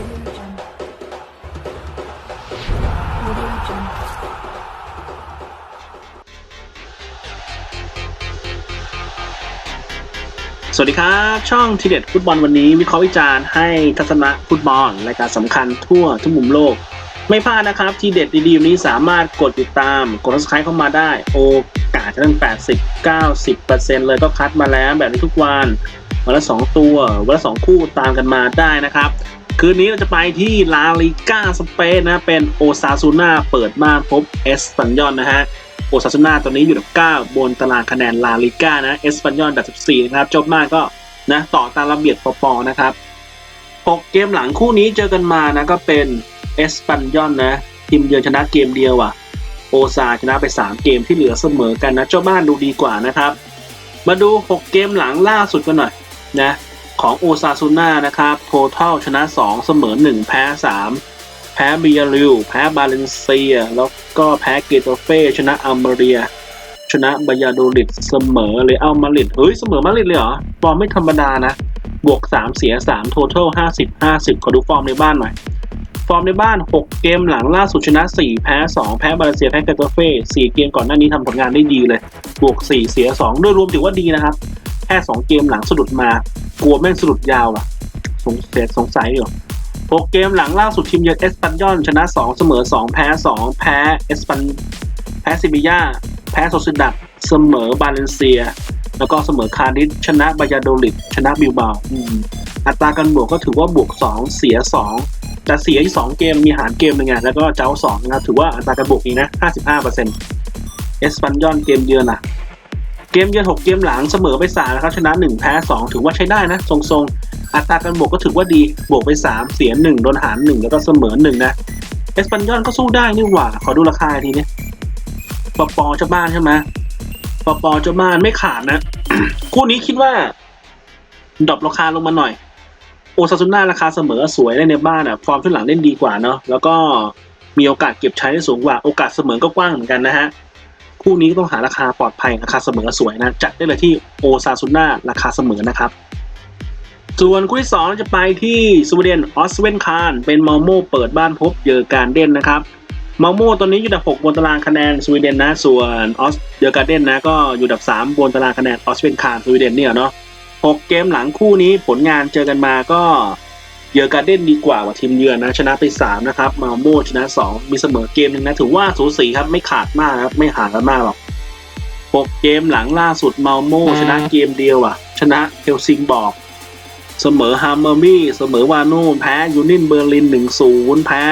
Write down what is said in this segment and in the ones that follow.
สวัสดีครับ ช่องทีเด็ดฟุตบอลวันนี้วิเคราะห์วิจารณ์ให้ทัศนะฟุตบอลรายการสำคัญทั่วทุกมุมโลก ไม่พลาดนะครับ ทีเด็ดดีๆวันนี้สามารถกดติดตาม กด subscribe เข้ามาได้ โอกาสจะตั้ง 80 90%เลยก็คัดมาแล้วแบบนี้ทุกวัน วันละ 2 ตัว วันละ 2 คู่ตามกันมาได้นะครับ คืนนี้เราจะไปที่ลาลิก้าสเปนนะ เป็นโอซาซูนาเปิดบ้านพบเอสปันยอนนะฮะ โอซาซูนาตอนนี้อยู่อันดับ 9 บนตารางคะแนนลาลิก้านะ เอสปันยอนอันดับ 14 นะครับจบมากก็นะต่อตามระเบียบปปนะครับ 6 เกมหลังคู่นี้เจอกันมานะก็เป็นเอสปันยอนนะทีมเยือนชนะเกมเดียวอะ โอซาชนะไป 3 เกมที่เหลือเสมอกันนะ เจ้าบ้านดูดีกว่านะครับ มาดู 6 เกมหลังล่าสุดกันหน่อยนะ ของโอซาซูน่านะครับโททัลชนะ 2 เสมอ 1 แพ้ 3 แพ้เบียริว แพ้บาเลนเซีย แล้วก็แพ้เกโตเฟ่ชนะอัลเมเรีย ชนะบายาโดลิดเสมอเลยเอามาลิดเฮ้ย เสมอมาลิดเลยเหรอฟอร์มไม่ธรรมดานะ บวก 3 เสีย 3 โททัล50 50 ขอดูฟอร์มในบ้านหน่อย ฟอร์มในบ้าน 6 เกมหลังล่าสุดชนะ 4 แพ้ 2 แพ้บาเลนเซียแพ้เกโตเฟ่4เกมก่อนหน้านี้ทำผลงานได้ดีเลย บวก 4 เสีย2โดยรวมถือว่าดีนะครับแค่2เกมหลังสะดุดมา กลัวแม่งสะดุดยาวล่ะ สงสัยสงสัยอยู่6เกมหลังล่าสุดทีมเยือนเอสปันยอนชนะ2เสมอ2แพ้2แพ้เอสปันแพ้ซิบิยาแพ้โซซิดัดเสมอบาเลนเซีย แล้วก็เสมอคาร์ดิสชนะบายาโดลิดชนะบิลบาอัตราการบวกก็ถือว่าบวก2เสีย2แต่เสียที่2เกมมีหารเกมหนึ่งไงแล้วก็เจ้า2นะครับถือว่าอัตราการบวกดีนะ55%เอสปันยอนเกมเยือนอะ มเยือน6เกมหลังเสมอไป3นะครับชนะ 1 แพ้ 2 ถือว่าใช้ได้นะทรงๆ อัตราการบวกก็ถือว่าดีบวกไป 3 เสีย 1 โดนหาร 1 แล้วก็เสมอ 1 นะเอสปันยอนก็สู้ได้นี่หว่า ขอดูราคาทีนี้ปปเจ้าบ้านใช่ไหมปปเจ้าบ้านไม่ขาดนะ คู่นี้คิดว่าดรอปราคาลงมาหน่อย โอซาซุน่าราคาเสมอสวยได้ในบ้านอะฟอร์มช่วงหลังเล่นดีกว่าเนาะแล้วก็มีโอกาสเก็บใช้ได้สูงกว่าโอกาสเสมอก็กว้างเหมือนกันนะฮะ คู่นี้ก็ต้องหาราคาปลอดภัยราคาเสมอสวยนะ จัดได้เลยที่โอซาซุน่าราคาเสมอนะครับ ส่วนคู่ที่สองจะไปที่สวีเดนออสเวนคารเป็นมาโมเปิดบ้านพบเจอการเด่นนะครับมาโมตอนนี้อยู่ดับ 6 บนตารางคะแนนสวีเดนนะ ส่วนออสเจอการเด่นนะก็อยู่อันดับ 3 บนตารางคะแนนออสเวนคารสวีเดนเนี่ยเนาะ6เกมหลังคู่นี้ผลงานเจอกันมาก็ เยอการเด่นดีกว่าว่าทีมเยือนนะชนะไป 3 นะครับ มาโมชนะ 2 มีเสมอเกมหนึงนะ ถือว่าสูสีครับไม่ขาดมากครับ ไม่ห่างกันมากหรอก6เกมหลังล่าสุดมาโมชนะเกมเดียวอะ ชนะเฮลซิงบอร์กเสมอฮาร์เมอร์มี่ เสมอวาโน่แพ้ยูนินเบอร์ลิน 1-0 แพ้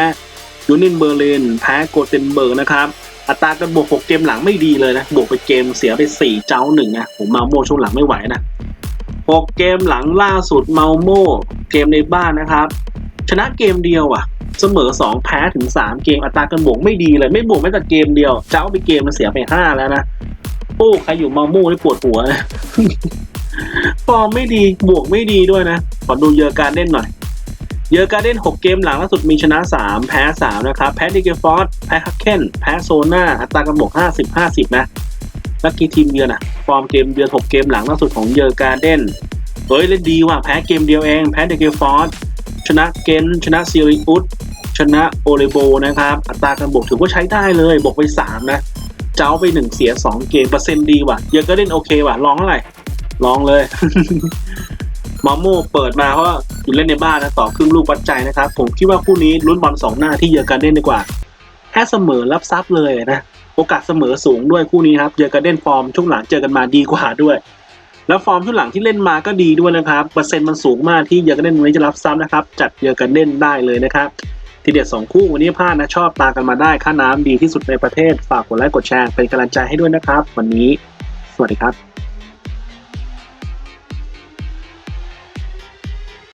ยูนินเบอร์ลิน แพ้โกเทนเบิร์กนะครับอัตราการบวก 6 เกมหลังไม่ดีเลยนะ บวกไปเกมเสียไป 4 เจ้าหนึ่งนะ ผมมาโม่ช่วงหลังไม่ไหวนะ 6 เกมหลังล่าสุดเมาโม่ เกมในบ้านนะครับ ชนะเกมเดียวอะ เสมอ 2 แพ้ถึง 3 เกมอัตราการบวกไม่ดีเลย ไม่บวกแม้แต่เกมเดียว เจ้าไปเกมมันเสียไป 5 แล้วนะ โอ้ใครอยู่มาโม่นี่ปวดหัวนะฟอร์มไม่ดีบวกไม่ดีด้วยนะขอดูเยอการเล่นหน่อย เยอการเล่น 6 เกมหลังล่าสุดมีชนะ 3 แพ้ 3 นะครับ แพ้ดิเกฟอร์ดแพ้ฮักเคนแพ้โซนาอัตราการบวก 50 50 นะลักกี้ทีมเยือนอะฟอร์มเกมเยือน 6 เกมหลังล่าสุดของเยอการเล่น เฮ้ยเล่นดีว่ะแพ้เกมเดียวเอง แพ้เดิเกฟอร์ดชนะเกนชนะซิริอุสชนะโอเลโบนะครับ อัตราการบวกถือว่าใช้ได้เลยบวกไป 3 นะเจ้าไป 1 เสีย 2 เกมเปอร์เซ็นต์ดีว่ะเยอการเล่นโอเคว่ะลองเท่าไหร่ลองเลยมาโม่เปิดมาเพราะอยู่เล่นในบ้านนะต่อครึ่งลูกวัดใจนะครับ ผมคิดว่าคู่นี้ลุ้นบอลสองหน้าที่เยอการเด่นดีกว่าแค่เสมอรับซับเลยนะโอกาสเสมอสูงด้วยคู่นี้ครับเยอการเด่นฟอร์มช่วงหลังเจอกันมาดีกว่าด้วย แล้วฟอร์มช่วงหลังที่เล่นมาก็ดีด้วยนะครับ เปอร์เซ็นต์มันสูงมากที่เยอการเด่นวันนี้จะรับซ้ำนะครับ จัดเยอการเด่นได้เลยนะครับทีเด็ดสองคู่วันนี้พลาดนะชอบตากันมาได้ค่าน้ำดีที่สุดในประเทศฝากกดไลค์กดแชร์เป็นกำลังใจให้ด้วยนะครับ วันนี้ สวัสดีครับ